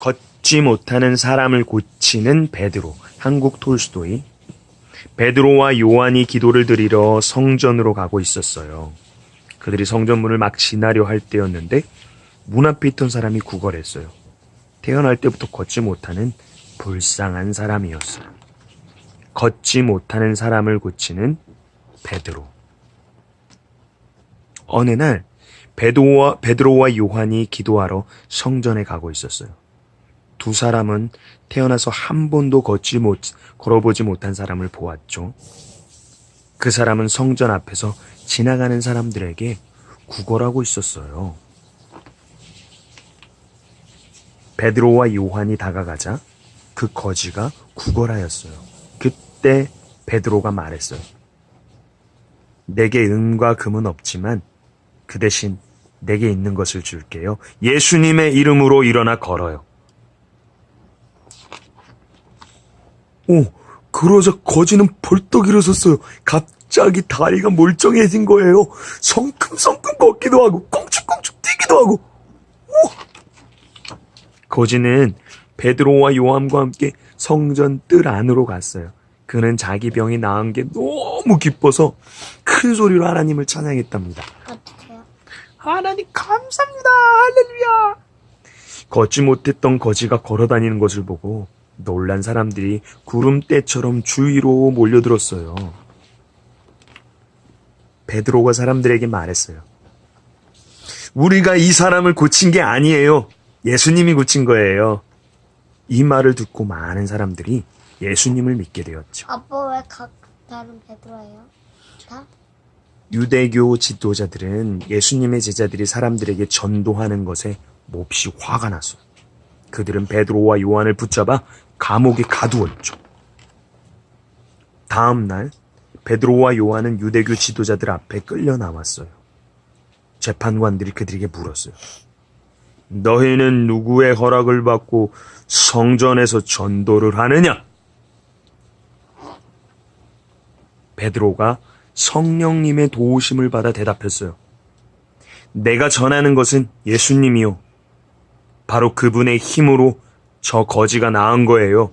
걷지 못하는 사람을 고치는 베드로, 한국 톨스토이. 베드로와 요한이 기도를 드리러 성전으로 가고 있었어요. 그들이 성전문을 막 지나려 할 때였는데 문 앞에 있던 사람이 구걸했어요. 태어날 때부터 걷지 못하는 불쌍한 사람이었어요. 걷지 못하는 사람을 고치는 베드로. 어느 날 베드로와, 베드로와 요한이 기도하러 성전에 가고 있었어요. 두 사람은 태어나서 한 번도 걷지 못, 걸어보지 못한 사람을 보았죠. 그 사람은 성전 앞에서 지나가는 사람들에게 구걸하고 있었어요. 베드로와 요한이 다가가자 그 거지가 구걸하였어요. 그때 베드로가 말했어요. 내게 은과 금은 없지만 그 대신 내게 있는 것을 줄게요. 예수님의 이름으로 일어나 걸어요. 오, 그러자 거지는 벌떡 일어섰어요. 갑자기 다리가 멀쩡해진 거예요. 성큼성큼 걷기도 하고, 꽁충꽁충 뛰기도 하고. 오! 거지는 베드로와 요함과 함께 성전 뜰 안으로 갔어요. 그는 자기 병이 나은 게 너무 기뻐서 큰 소리로 하나님을 찬양했답니다. 어떡해요? 하나님 감사합니다. 할렐루야. 걷지 못했던 거지가 걸어다니는 것을 보고 놀란 사람들이 구름대처럼 주위로 몰려들었어요. 베드로가 사람들에게 말했어요. 우리가 이 사람을 고친 게 아니에요. 예수님이 고친 거예요. 이 말을 듣고 많은 사람들이 예수님을 믿게 되었죠. 아빠 왜 각 다른 베드로예요? 다? 유대교 지도자들은 예수님의 제자들이 사람들에게 전도하는 것에 몹시 화가 났어요. 그들은 베드로와 요한을 붙잡아 감옥에 가두었죠. 다음 날 베드로와 요한은 유대교 지도자들 앞에 끌려 나왔어요. 재판관들이 그들에게 물었어요. 너희는 누구의 허락을 받고 성전에서 전도를 하느냐? 베드로가 성령님의 도우심을 받아 대답했어요. 내가 전하는 것은 예수님이요. 바로 그분의 힘으로 저 거지가 나은 거예요.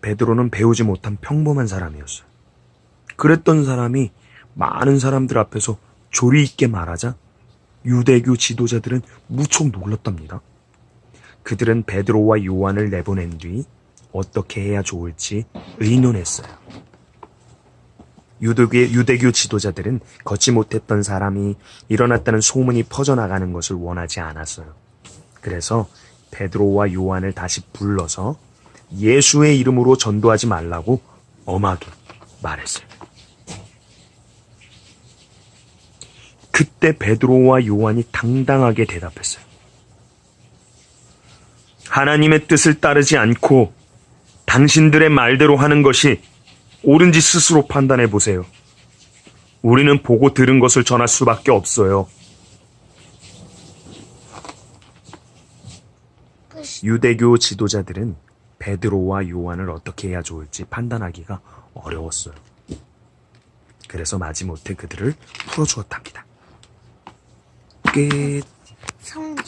베드로는 배우지 못한 평범한 사람이었어요. 그랬던 사람이 많은 사람들 앞에서 조리 있게 말하자 유대교 지도자들은 무척 놀랐답니다. 그들은 베드로와 요한을 내보낸 뒤 어떻게 해야 좋을지 의논했어요. 유대교, 유대교 지도자들은 걷지 못했던 사람이 일어났다는 소문이 퍼져나가는 것을 원하지 않았어요. 그래서 베드로와 요한을 다시 불러서 예수의 이름으로 전도하지 말라고 엄하게 말했어요. 그때 베드로와 요한이 당당하게 대답했어요. 하나님의 뜻을 따르지 않고 당신들의 말대로 하는 것이 옳은지 스스로 판단해 보세요. 우리는 보고 들은 것을 전할 수밖에 없어요. 유대교 지도자들은 베드로와 요한을 어떻게 해야 좋을지 판단하기가 어려웠어요. 그래서 마지못해 그들을 풀어주었답니다. 끝. 성전.